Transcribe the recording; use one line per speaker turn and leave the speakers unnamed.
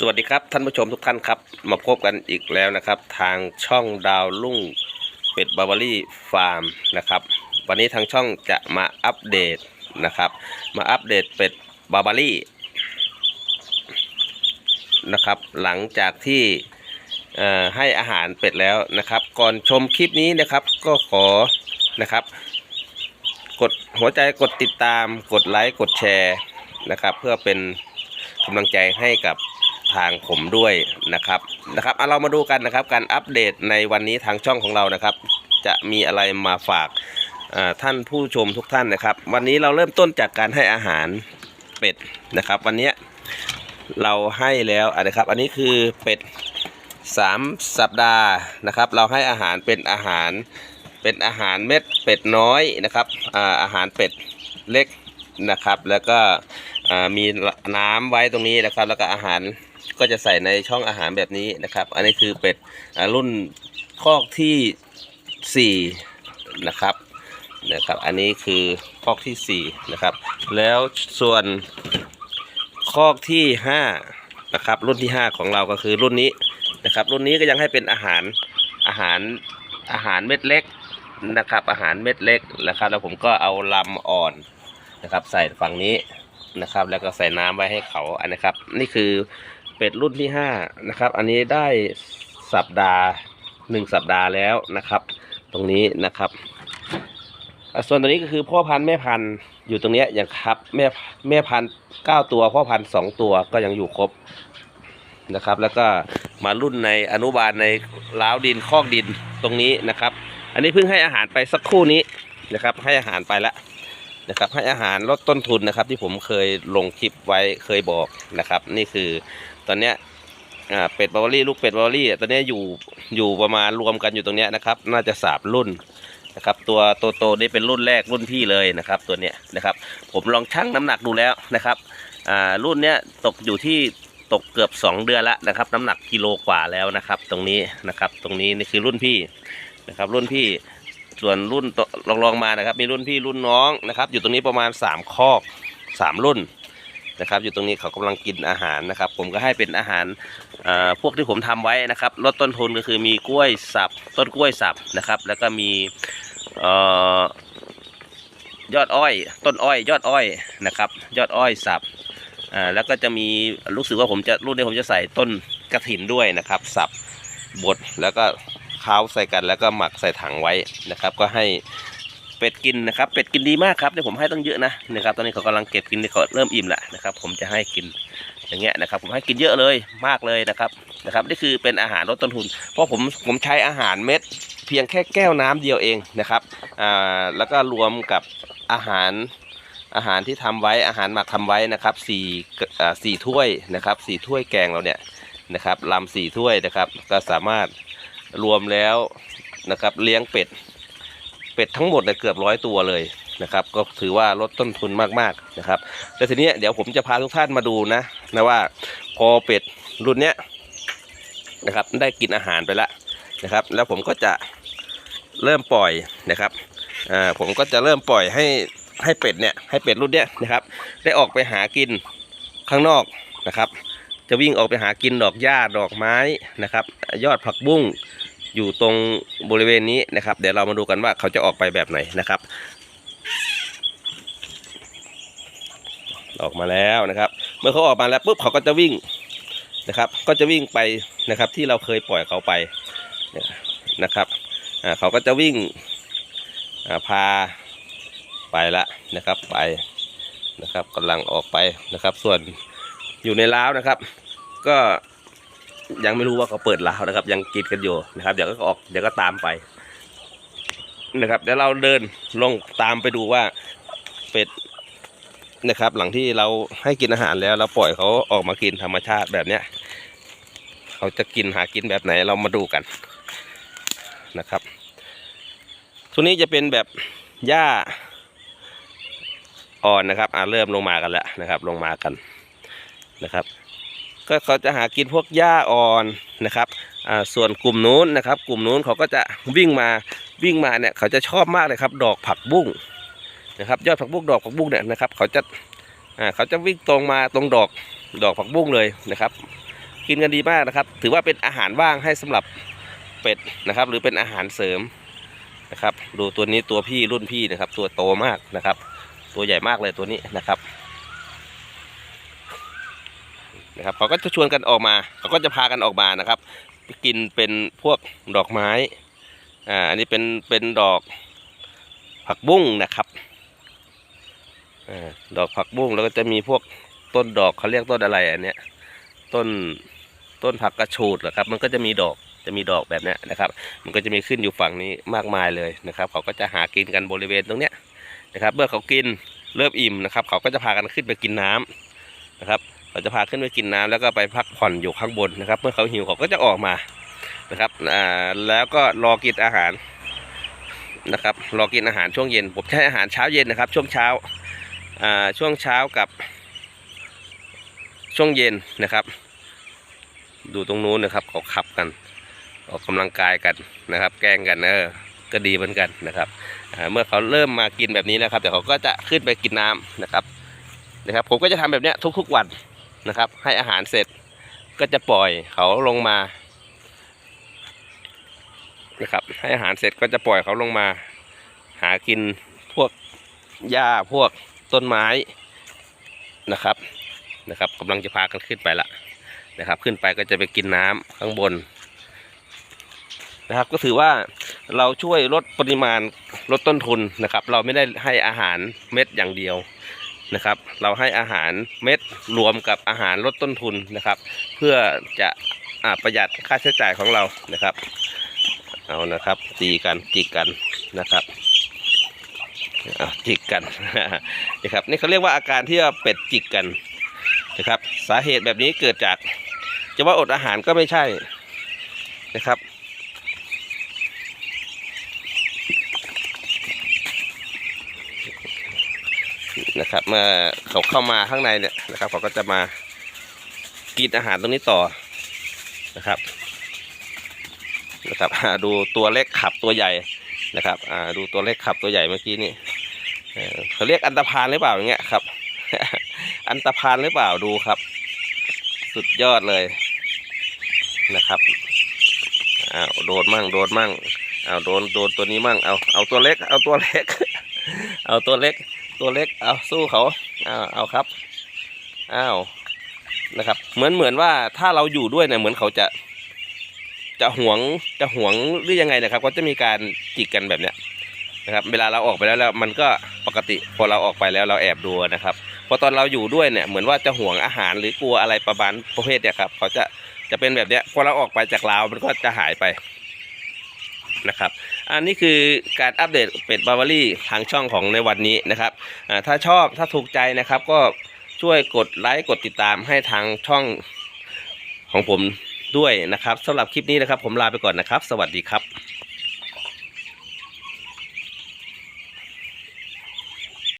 สวัสดีครับท่านผู้ชมทุกท่านครับ มาพบกันอีกแล้วนะครับ ทางช่องดาวลุ่งเป็ดบาร์บารี่ฟาร์มนะครับ วันนี้ทางช่องจะมาอัปเดตนะครับ มาอัปเดตเป็ดบาร์บารี่นะครับ หลังจากที่ให้อาหารเป็ดแล้วนะครับ ก่อนชมคลิปนี้นะครับก็ขอนะครับ กดหัวใจกดติดตาม กดไลค์กดแชร์นะครับ เพื่อเป็นกำลังใจให้กับ ทางผมด้วยนะครับนะครับเอาเรามาดูกันนะครับ การอัปเดตในวันนี้ทางช่องของเรานะครับ จะมีอะไรมาฝากท่านผู้ชมทุกท่านนะครับ วันนี้เราเริ่มต้นจากการให้อาหารเป็ดนะครับ วันนี้เราให้แล้วอะนะครับ อันนี้คือเป็ดสามสัปดาห์นะครับ เราให้อาหารเป็นอาหารเป็นอาหารเม็ดเป็ดน้อยนะครับอาอาหารเป็ดเล็กนะครับ แล้วก็มีน้ำไว้ตรงนี้นะครับ แล้วก็อาหาร ก็จะใส่ในช่องอาหารแบบนี้นะครับ อันนี้คือเป็ดรุ่นคอกที่สี่นะครับนะครับอันนี้คือคอกที่สี่นะครับแล้วส่วนคอกที่ห้านะครับรุ่นที่ห้าของเราก็คือรุ่นนี้นะครับรุ่นนี้ก็ยังให้เป็นอาหารอาหารอาหารเม็ดเล็กนะครับอาหารเม็ดเล็กนะครับแล้วผมก็เอาลำอ่อนนะครับใส่ฝั่งนี้นะครับแล้วก็ใส่น้ำไว้ให้เขาอันนะครับ นี่คือ เป็ดรุ่นที่ห้านะครับ อันนี้ได้สัปดาห์หนึ่งสัปดาห์แล้วนะครับ ตรงนี้นะครับ ส่วนตัวนี้ก็คือพ่อพันธุ์แม่พันธุ์อยู่ตรงนี้อย่างครับแม่แม่พันธุ์เก้าตัว พ่อพันธุ์สองตัวก็ยังอยู่ครบนะครับ แล้วก็มารุ่นในอนุบาลในล้าวดินคอกดินตรงนี้นะครับ อันนี้เพิ่งให้อาหารไปสักครู่นี้นะครับ ให้อาหารไปแล้วนะครับให้อาหารลดต้นทุนนะครับ ที่ผมเคยลงคลิปไว้เคยบอกนะครับ นี่คือ ตอนเนี้ยอ่าเป็ดบาวารี่ลูกเป็ดบาวารี่ตอนเนี้ยอยู่อยู่ประมาณรวมกันอยู่ตรงเนี้ยนะครับ น่าจะสามรุ่นนะครับตัวโตโตๆนี่เป็นรุ่นแรกรุ่นพี่เลยนะครับ ตัวเนี้ยนะครับ ผมลองชั่งน้ำหนักดูแล้วนะครับอ่ารุ่นเนี้ยตกอยู่ที่ตกเกือบ 2 เดือนล้วนะครับ น้ำหนักกิโลกว่าแล้วนะครับ ตรงนี้นะครับ ตรงนี้นี่คือรุ่นพี่นะครับ รุ่นพี่ส่วนรุ่นลองลองมานะครับ มีรุ่นพี่รุ่นน้องนะครับ อยู่ตรงนี้ประมาณ 3 คอก 3 รุ่น นะครับ อยู่ตรงนี้เขากำลังกินอาหารนะครับ ผมก็ให้เป็นอาหารพวกที่ผมทำไว้นะครับ ลดต้นทุนก็คือมีกล้วยสับต้นกล้วยสับนะครับ แล้วก็มียอดอ้อย ต้นอ้อย ยอดอ้อยนะครับ ยอดอ้อยสับอ่าแล้วก็จะมีรู้สึกว่าผมจะรุ่นนี้ผมจะใส่ต้นกระถินด้วยนะครับ สับบดแล้วก็เค้าใส่กันแล้วก็หมักใส่ถังไว้นะครับ ก็ให้ เป็ดกินนะครับ เป็ดกินดีมากครับเดี๋ยวผมให้ต้องเยอะนะนะครับ ตอนนี้เขากำลังเก็บกินเขาเริ่มอิ่มล้วนะครับ ผมจะให้กินอย่างเงี้ยนะครับ ผมให้กินเยอะเลยมากเลยนะครับนะครับ นี่คือเป็นอาหารลดต้นทุน เพราะผมผมใช้อาหารเม็ด เพียงแค่แก้วน้ำเดียวเองนะครับอ่าแล้วก็รวมกับอาหารอาหารที่ทำไว้อาหารหมักทำไว้นะครับสี่อ่าสี่ถ้วยนะครับสี่ถ้วยแกงเราเนี่ยนะครับลำสี่ถ้วยนะครับ ก็สามารถรวมแล้วนะครับเลี้ยงเป็ด เป็ดทั้งหมดเนี่ยเกือบร้อยตัวเลยนะครับ ก็ถือว่าลดต้นทุนมากๆนะครับแต่ทีเนี้ยเดี๋ยวผมจะพาทุกท่านมาดูนะนะว่าพอเป็ดรุ่นเนี้ยนะครับได้กินอาหารไปแล้วนะครับ แล้วผมก็จะเริ่มปล่อยนะครับอ่าผมก็จะเริ่มปล่อยให้ให้เป็ดเนี่ยให้เป็ดรุ่นเนี้ยนะครับ ได้ออกไปหากินข้างนอกนะครับ จะวิ่งออกไปหากินดอกหญ้าดอกไม้นะครับ ยอดผักบุ้ง อยู่ตรงบริเวณนี้นะครับ เดี๋ยวเรามาดูกันว่าเขาจะออกไปแบบไหนนะครับ ออกมาแล้วนะครับ เมื่อเขาออกมาแล้วปุ๊บเขาก็จะวิ่งนะครับ ก็จะวิ่งไปนะครับที่เราเคยปล่อยเขาไปนะครับเขาก็จะวิ่งพาไปละนะครับไปนะครับกำลังออกไปนะครับ ส่วนอยู่ในล้าวนะครับ ก็ ยังไม่รู้ว่าเขาเปิดล้าวนะครับ ยังกินกันอยู่นะครับ เดี๋ยวก็ออกเดี๋ยวก็ตามไปนะครับเดี๋ยวเราเดินลงตามไปดูว่าเป็ดนะครับ หลังที่เราให้กินอาหารแล้วเราปล่อยเขาออกมากินธรรมชาติแบบเนี้ยเขาจะกินหากินแบบไหนเรามาดูกันนะครับตัวนี้จะเป็นแบบหญ้าอ่อนนะครับอ่าเริ่มลงมากันแล้วนะครับ ลงมากันนะครับ ก็เขาจะหากินพวกหญ้าอ่อนนะครับส่วนกลุ่มนู้นนะครับ กลุ่มนู้นเขาก็จะวิ่งมาวิ่งมาเนี่ยเขาจะชอบมากเลยครับ ดอกผักบุ้งนะครับ ยอดผักบุ้งดอกผักบุ้งเนี่ยนะครับ เขาจะเขาจะวิ่งตรงมาตรงดอกดอกผักบุ้งเลยนะครับ กินกันดีมากนะครับ ถือว่าเป็นอาหารว่างให้สำหรับเป็ดนะครับ หรือเป็นอาหารเสริมนะครับ ดูตัวนี้ตัวพี่รุ่นพี่นะครับ ตัวโตมากนะครับ ตัวใหญ่มากเลยตัวนี้นะครับ นะครับเขาก็จะชวนกันออกมาเขาก็จะพากันออกมานะครับไปกินเป็นพวกดอกไม้อ่าอันนี้เป็นเป็นดอกผักบุ้งนะครับอ่าดอกผักบุ้งแล้วก็จะมีพวกต้นดอกเขาเรียกต้นอะไรอันเนี้ยต้นต้นผักกระชูดเหรอครับ มันก็จะมีดอกจะมีดอกแบบเนี้ยนะครับ มันก็จะมีขึ้นอยู่ฝั่งนี้มากมายเลยนะครับ เขาก็จะหากินกันบริเวณตรงเนี้ยนะครับ เมื่อเขากินเริ่มอิ่มนะครับ เขาก็จะพากันขึ้นไปกินน้ำนะครับ เขาจะพาขึ้นไปกินน้ำแล้วก็ไปพักผ่อนอยู่ข้างบนนะครับ เมื่อเขาหิวเขาก็จะออกมานะครับอ่าแล้วก็รอกินอาหารนะครับ รอกินอาหารช่วงเย็น ผมใช้อาหารเช้าเย็นนะครับ ช่วงเช้าอ่าช่วงเช้ากับช่วงเย็นนะครับ ดูตรงนู้นนะครับเขาขับกัน ออกกำลังกายกันนะครับ แกล้งกันเออก็ดีเหมือนกันนะครับเมื่อเขาเริ่มมากินแบบนี้นะครับเดี๋ยวเขาก็จะขึ้นไปกินน้ำนะครับนะครับ ผมก็จะทำแบบนี้ทุกๆวัน นะครับ ให้อาหารเสร็จก็จะปล่อยเขาลงมานะครับ ให้อาหารเสร็จก็จะปล่อยเขาลงมา หากินพวกหญ้าพวกต้นไม้นะครับนะครับกำลังจะพากันขึ้นไปละนะครับ ขึ้นไปก็จะไปกินน้ำข้างบนนะครับ ก็ถือว่าเราช่วยลดปริมาณลดต้นทุนนะครับ เราไม่ได้ให้อาหารเม็ดอย่างเดียว นะครับ เราให้อาหารเม็ดรวมกับอาหารลดต้นทุนนะครับ เพื่อจะอประหยัดค่าใช้จ่ายของเรานะครับ เอานะครับตีกันจิกกันนะครับเอาจิกกันนะครับนี่เขาเรียกว่าอาการที่ว่าเป็ดจิกกันนะครับ สาเหตุแบบนี้เกิดจากจะว่าอดอาหารก็ไม่ใช่นะครับ นะครับ เมื่อเขาเข้ามาข้างในเนี่ยนะครับเขาก็จะมากินอาหารตรงนี้ต่อนะครับนะครับอ่าดูตัวเล็กขับตัวใหญ่นะครับอ่าดูตัวเล็กขับตัวใหญ่เมื่อกี้นี่เออเขาเรียกอันตพานหรือเปล่าอย่างเงี้ยครับ อันตพานหรือเปล่าดูครับ สุดยอดเลยนะครับอ้าวโดนมั่งโดนมั่งเอาโดนโดนตัวนี้มั่งเอาเอาตัวเล็ก เอาตัวเล็ก เอาตัวเล็ก ตัวเล็กเอาสู้เขาเอาเอาครับอ้าวนะครับ เหมือนเหมือนว่าถ้าเราอยู่ด้วยเนี่ยเหมือนเขาจะ จะหวงจะหวงหรือยังไงนะครับ ก็จะมีการจิกกันแบบเนี้ยนะครับ เวลาเราออกไปแล้วแล้วมันก็ปกติพอเราออกไปแล้วเราแอบดูนะครับพอตอนเราอยู่ด้วยเนี่ยเหมือนว่าจะห่วงอาหารหรือกลัวอะไรประมาณประเภทเนี่ยครับเขาจะจะเป็นแบบเนี้ยพอเราออกไปจากราวมันก็จะหายไป นะครับ อันนี้คือการอัปเดตเป็ดบาวารี่ทางช่องของในวันนี้นะครับถ้าชอบถ้าถูกใจนะครับ ก็ช่วยกดไลค์กดติดตามให้ทางช่องของผมด้วยนะครับสำหรับคลิปนี้นะครับ ผมลาไปก่อนนะครับ สวัสดีครับ